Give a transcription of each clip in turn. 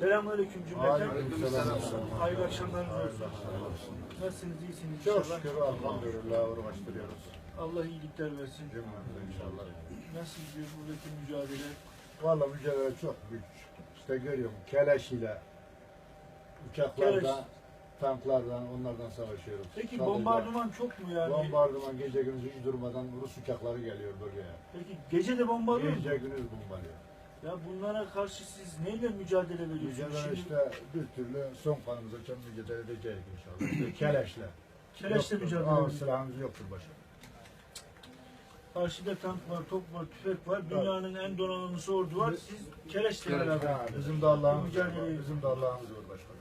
Selamünaleyküm cümleten. Hayırlı akşamlarınız olsun. Nasılsınız? iyisiniz Çok inşallah. şükür elhamdülillah uğraştırıyoruz. Allah iyilikler versin. Cümlemize inşallah. Nasıl gidiyor buradaki mücadele? Valla mücadele çok güç. İşte görüyorum keleş ile uçaklardan, Keleş. tanklardan onlardan savaşıyoruz. Peki Sadece bombardıman çok mu yani? Bombardıman gece gündüz hiç durmadan Rus uçakları geliyor bölgeye. Peki gece de bombardıman mı? Gece gündüz bombalıyor. Ya bunlara karşı siz neyle mücadele veriyorsunuz? Mücadele Şimdi işte bir türlü son kanımıza çok mücadele edeceğiz inşallah. İşte keleşle. keleşle Yoktur, mücadele Ağır ediyorsunuz. silahımız yoktur başka. Karşıda tank var, top var, tüfek var. Dünyanın en donanımlısı ordu var. Siz keleşle beraber. Ha, bizim de Allah'ımız Mücadele var. ediyoruz. Bizim de Allah'ımız var başkanım.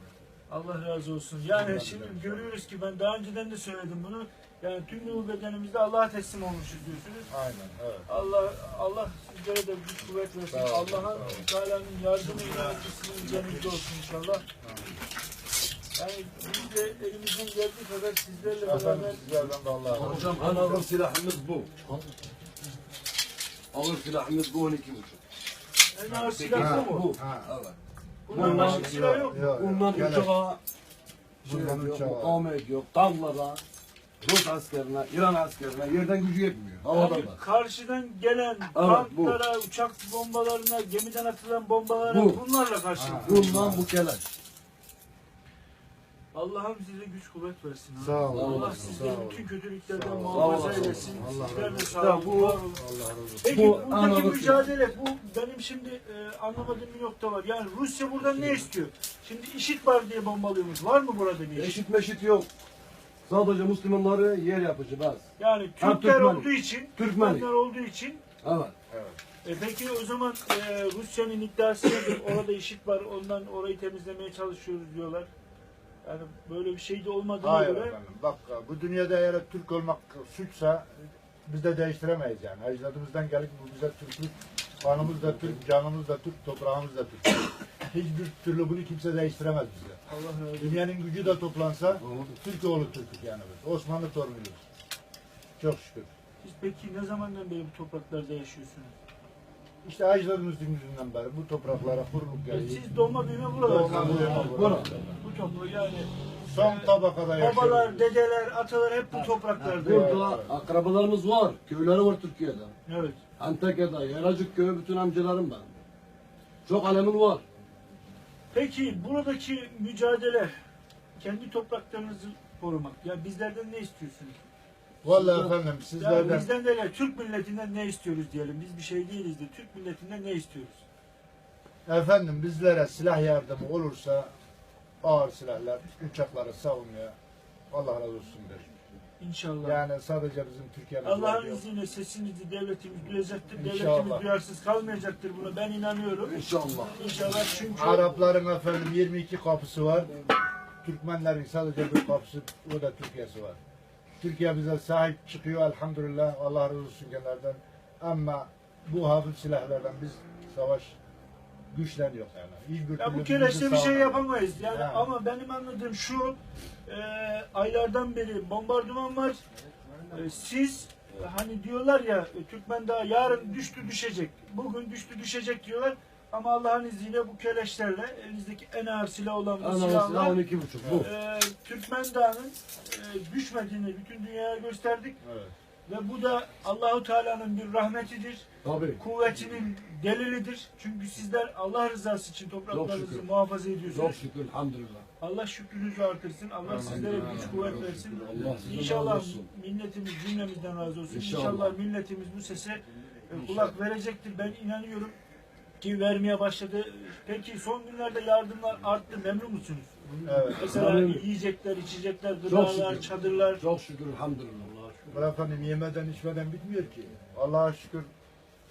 Allah razı olsun. Yani Allah şimdi olsun. görüyoruz ki ben daha önceden de söyledim bunu. Yani tüm ruh bedenimizde Allah'a teslim olmuşuz diyorsunuz. Aynen evet. Allah Allah sizlere de güç kuvvet versin. Olun. Teala'nın yardımıyla sizin üzerinizde olsun inşallah. Yani biz de elimizden geldiği kadar sizlerle beraber sizlerden de Allah'a emanet. Hocam en ağır silahımız bu. Ağır silahımız bu 12 buçuk. en ağır silah bu mu? Bu. Ha. Evet. Bundan başka silah yok. Yok, Bundan yok. Keleş. uçağa şey Bundan yok, uçağa. mukavemet yok. Tanklara, Rus askerine, İran askerine yerden gücü yetmiyor. Havada Yani var. karşıdan gelen bu. tanklara, uçak bombalarına, gemiden atılan bombalara Bu. bunlarla karşı. Ha. Bundan bu keleş. Allah'ım size güç kuvvet versin. Sağ olun, Allah sizleri olun. bütün kötülüklerden muhafaza eylesin. Allah Sizler de razı sağ olun, bu-. Allah razı olsun. Peki Bu buradaki mücadele, bu benim şimdi e, anlamadığım bir nokta var. Yani Rusya buradan ne istiyor? Şimdi IŞİD var diye bombalıyormuş. Var mı burada bir IŞİD? Eşit meşit yok. Sadece Müslümanları yer yapıcı baz. Yani Türkler Türkmen. olduğu için, Türkmen. Türkmenler olduğu için Evet. Evet. e peki o zaman e, Rusya'nın iddiası nedir? Orada IŞİD var, ondan orayı temizlemeye çalışıyoruz diyorlar. Yani böyle bir şey de olmadığına Hayır göre efendim. Bak bu dünyada eğer Türk olmak suçsa biz de değiştiremeyiz yani. Ecdadımızdan gelip bu bize Türklük, kanımız da Türk, canımız da Türk, toprağımız da Türk. Hiçbir türlü bunu kimse değiştiremez bize. Allah razı olsun. Dünyanın gücü de toplansa Türk oğlu Türk'ük yani biz. Osmanlı torunuyuz. Çok şükür. Siz peki ne zamandan beri bu topraklarda yaşıyorsunuz? İşte ecdadımızın yüzünden beri bu topraklara kuruluk E, geliyor. siz doğma büyüme burada. Doğma büyüme burada. Toprak yani Son tabakada yaşıyoruz. babalar, dedeler, atalar hep bu topraklarda. Burada akrabalarımız var. Köyleri var Türkiye'de. Evet. Antakya'da, Yaracık köyü bütün amcalarım ben. Çok alemin var. Peki buradaki mücadele kendi topraklarınızı korumak. Ya bizlerden ne istiyorsunuz? Vallahi efendim sizlerden bizden de ne, Türk milletinden ne istiyoruz diyelim. Biz bir şey değiliz de Türk milletinden ne istiyoruz? efendim bizlere silah yardımı olursa ağır silahlar, uçakları savunmaya Allah razı olsun derim. İnşallah. Yani sadece bizim Türkiye'miz var Allah'ın izniyle sesinizi devletimiz duyacaktır. Devletimiz İnşallah. duyarsız kalmayacaktır buna. Ben inanıyorum. İnşallah. İnşallah çünkü Arapların efendim 22 kapısı var. Türkmenlerin sadece bir kapısı, o da Türkiye'si var. Türkiye bize sahip çıkıyor elhamdülillah. Allah razı olsun kenardan. Ama bu hafif silahlardan biz savaş güçleniyor yani. Hiçbir Ya bu keleşle bir şey yapamayız. Yani Yani. ama benim anladığım şu e, aylardan beri bombardıman var. E, siz e, hani diyorlar ya Türkmen daha yarın düştü düşecek. Bugün düştü düşecek diyorlar. Ama Allah'ın izniyle bu keleşlerle elinizdeki en ağır silah olan bu silahla 12 buçuk bu. e, Türkmen Dağı'nın e, düşmediğini bütün dünyaya gösterdik. Evet. Ve bu da Allahu Teala'nın bir rahmetidir Tabii. kuvvetinin delilidir. Çünkü sizler Allah rızası için topraklarınızı şükür. muhafaza ediyorsunuz. Çok şükür elhamdülillah. Allah şükrünüzü artırsın. Allah sizlere güç kuvvet versin. Allah sizden İnşallah razı olsun. milletimiz cümlemizden razı olsun. İnşallah. İnşallah, milletimiz bu sese e, kulak verecektir. Ben inanıyorum ki vermeye başladı. Peki son günlerde yardımlar arttı. Memnun musunuz? Evet. Mesela Memnunum. yiyecekler, içecekler, Çok gıdalar, şükür. çadırlar. Çok şükür elhamdülillah. Efendim yemeden içmeden bitmiyor ki. Allah'a şükür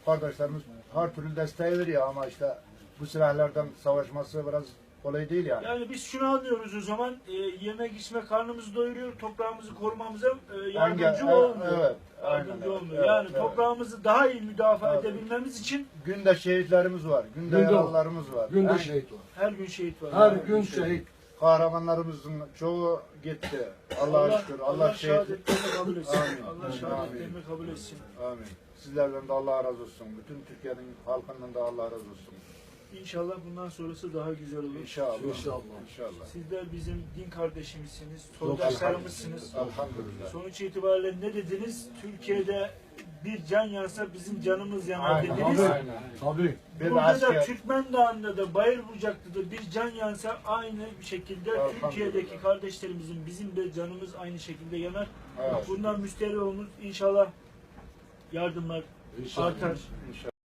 kardeşlerimiz her türlü desteği veriyor ama işte bu silahlardan savaşması biraz kolay değil yani. Yani biz şunu anlıyoruz o zaman e, yemek içme karnımızı doyuruyor, toprağımızı korumamıza e, yardımcı Hangi- olmuyor. Evet, aynen Yardımcı evet, olmuyor. evet, yani evet. toprağımızı daha iyi müdafaa Evet. edebilmemiz için Günde şehitlerimiz var, günde, Günde- yaralılarımız var. Günde En şehit var. her gün şehit var. Her Yani. gün şehit. Kahramanlarımızın çoğu gitti. Allah'a şükür. Allah, Allah şehit. şehadetlerini kabul etsin. Amin. Allah Amin. şehadetlerini kabul etsin. Amin. Sizlerden de Allah razı olsun. Bütün Türkiye'nin halkından da Allah razı olsun. İnşallah bundan sonrası daha güzel olur. İnşallah. İnşallah. İnşallah. Sizler bizim din kardeşimizsiniz, soydaşlarımızsınız. Elhamdülillah. Sonuç itibariyle ne dediniz? Türkiye'de bir can yansa bizim canımız yanar Aynen. dediniz. Aynen. Tabii. Bir Burada da asker. Türkmen Dağı'nda da Bayırbucak'ta da bir can yansa aynı bir şekilde Elhamdülillah. Türkiye'deki kardeşlerimizin bizim de canımız aynı şekilde yanar. Evet. Bundan müsterih olunuz. İnşallah yardımlar İnşallah. artar. İnşallah.